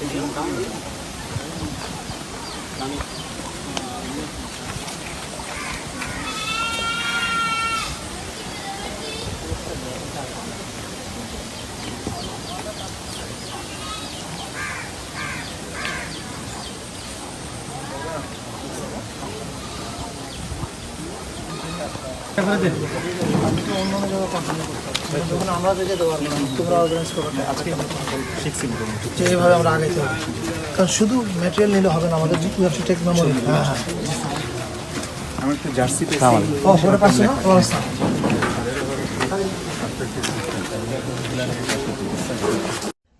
先生，张女士，张。আমরা থেকে দেবো তোমরা অর্গানাইজ করো আজকে যে এইভাবে আমরা আগাইতে হবে কারণ শুধু ম্যাটেরিয়াল নিলে হবে না আমাদের উই হ্যাভ টেক মেমোরি হ্যাঁ হ্যাঁ আমার একটা জার্সি ও ওটা পাচ্ছে না? ও, আচ্ছা।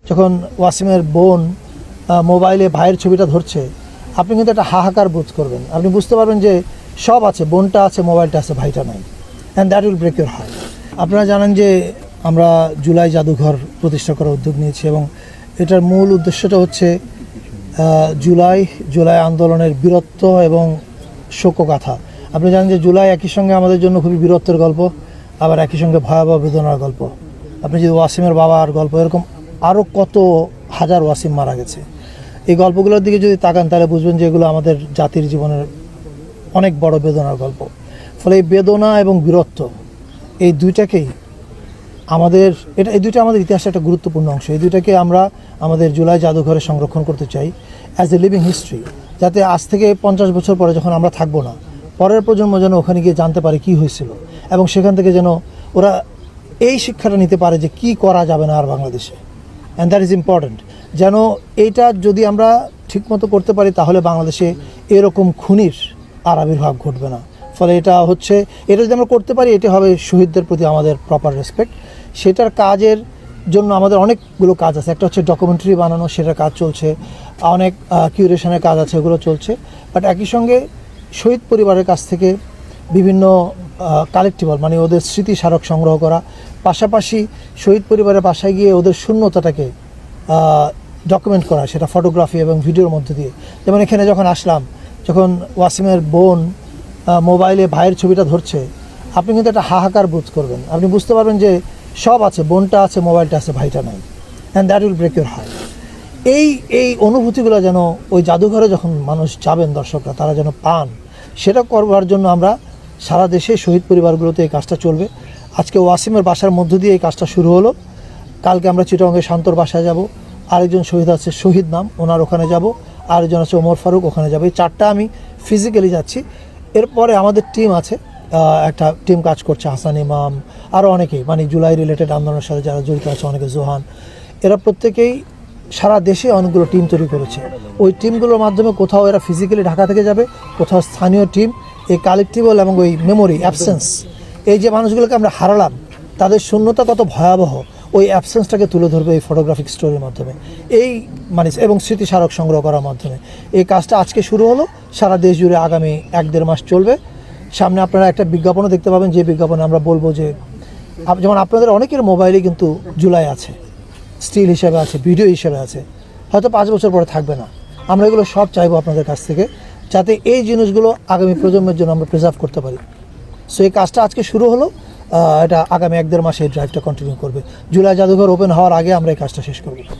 যখন ওয়াসিমের বোন মোবাইলে ভাইয়ের ছবিটা ধরছে আপনি কিন্তু একটা হাহাকার বোধ করবেন। আপনি বুঝতে পারবেন যে সব আছে বোনটা আছে মোবাইলটা আছে ভাইটা নাই। And that will break your heart আপনারা জানেন যে আমরা জুলাই জাদুঘর প্রতিষ্ঠা করার উদ্যোগ নিয়েছি এবং এটার মূল উদ্দেশ্যটা হচ্ছে জুলাই জুলাই আন্দোলনের বীরত্ব এবং শোকগাথা। আপনি জানেন যে জুলাই একই সঙ্গে আমাদের জন্য খুবই বীরত্বের গল্প, আবার একই সঙ্গে ভয়াবহ বেদনার গল্প। আপনি যদি ওয়াসিমের বাবার গল্প, এরকম আরও কত হাজার ওয়াসিম মারা গেছে। এই গল্পগুলোর দিকে যদি তাকান, তাহলে বুঝবেন যে এগুলো আমাদের জাতির জীবনের অনেক বড় বেদনার গল্প। ফলে এই বেদনা এবং বীরত্ব এই দুইটাকেই আমাদের, এটা, এই দুইটা আমাদের ইতিহাসের একটা গুরুত্বপূর্ণ অংশ। এই দুইটাকে আমরা আমাদের জুলাই জাদুঘরে সংরক্ষণ করতে চাই অ্যাজ এ লিভিং হিস্ট্রি যাতে আজ থেকে পঞ্চাশ বছর পরে যখন আমরা থাকব না, পরের প্রজন্ম যেন ওখানে গিয়ে জানতে পারে কি হয়েছিল এবং সেখান থেকে যেন ওরা এই শিক্ষাটা নিতে পারে যে কি করা যাবে না আর বাংলাদেশে। অ্যান্ড দ্যাট ইজ ইম্পর্ট্যান্ট যেন এইটা যদি আমরা ঠিকমতো করতে পারি, তাহলে বাংলাদেশে এরকম খুনির আর আবির্ভাব ঘটবে না। ফলে এটা হচ্ছে, এটা যদি আমরা করতে পারি, এটা হবে শহীদদের প্রতি আমাদের প্রপার রেসপেক্ট সেটার কাজের জন্য আমাদের অনেকগুলো কাজ আছে। একটা হচ্ছে ডকুমেন্টারি বানানো, সেটার কাজ চলছে। অনেক কিউরেশনের কাজ আছে, ওগুলো চলছে। বাট একই সঙ্গে শহীদ পরিবারের কাছ থেকে বিভিন্ন কালেক্টিবল মানে ওদের স্মৃতি স্মারক সংগ্রহ করা। পাশাপাশি শহীদ পরিবারের বাসায় গিয়ে ওদের শূন্যতাটাকে ডকুমেন্ট করা, সেটা ফটোগ্রাফি এবং ভিডিওর মধ্যে দিয়ে। যেমন এখানে যখন আসলাম, যখন ওয়াসিমের বোন মোবাইলে ভাইয়ের ছবিটা ধরছে, আপনি কিন্তু একটা হাহাকার বোধ করবেন। আপনি বুঝতে পারবেন যে সব আছে, বোনটা আছে, মোবাইলটা আছে, ভাইটা নাই। And that will break your heart এই এই অনুভূতিগুলো যেন ওই জাদুঘরে যখন মানুষ যাবেন দর্শকরা, তারা যেন পান, সেটা করবার জন্য আমরা সারা দেশে শহীদ পরিবারগুলোতে এই কাজটা চলবে। আজকে ওয়াসিমের বাসার মধ্য দিয়ে এই কাজটা শুরু হলো। কালকে আমরা চিটঙ্গে শান্তর বাসায় যাব। আরেকজন শহীদ আছে, শহীদ নাম, ওনার ওখানে যাব। আরেকজন আছে, ওমর ফারুক, ওখানে যাব। এই চারটা আমি ফিজিক্যালি যাচ্ছি। এরপরে আমাদের টিম আছে একটা টিম কাজ করছে, হাসান ইমাম আরও অনেকেই মানে জুলাই রিলেটেড আন্দোলনের সাথে যারা জড়িত আছে, অনেকে জোহান। এরা প্রত্যেকেই সারা দেশে অনেকগুলো টিম তৈরি করেছে। ওই টিমগুলোর মাধ্যমে কোথাও এরা ফিজিক্যালি ঢাকা থেকে যাবে, কোথাও স্থানীয় টিম এই কালেকটিভল এবং ওই মেমোরি অ্যাবসেন্স এই যে মানুষগুলোকে আমরা হারালাম, তাদের শূন্যতা কত ভয়াবহ। ওই অ্যাবসেন্সটাকে তুলে ধরবে এই ফটোগ্রাফিক স্টোরির মাধ্যমে। এই মানে এবং স্মৃতিস্মারক সংগ্রহ করার মাধ্যমে। এই কাজটা আজকে শুরু হলো, সারা দেশ জুড়ে আগামী এক দেড় মাস চলবে। সামনে আপনারা একটা বিজ্ঞাপনও দেখতে পাবেন, যে বিজ্ঞাপনে আমরা বলব যে যেমন আপনাদের অনেকের মোবাইলে কিন্তু জুলাই আছে। স্টিল হিসেবে আছে, ভিডিও হিসেবে আছে। হয়তো পাঁচ বছর পরে থাকবে না। আমরা এগুলো সব চাইব আপনাদের কাছ থেকে, যাতে এই জিনিসগুলো আগামী প্রজন্মের জন্য আমরা প্রিজার্ভ করতে পারি। সো এই কাজটা আজকে শুরু হলো। এটা আগামী এক দেড় মাসে ড্রাইভটা কন্টিনিউ করবে। জুলাই জাদুঘর ওপেন হওয়ার আগে আমরা এই কাজটা শেষ করব।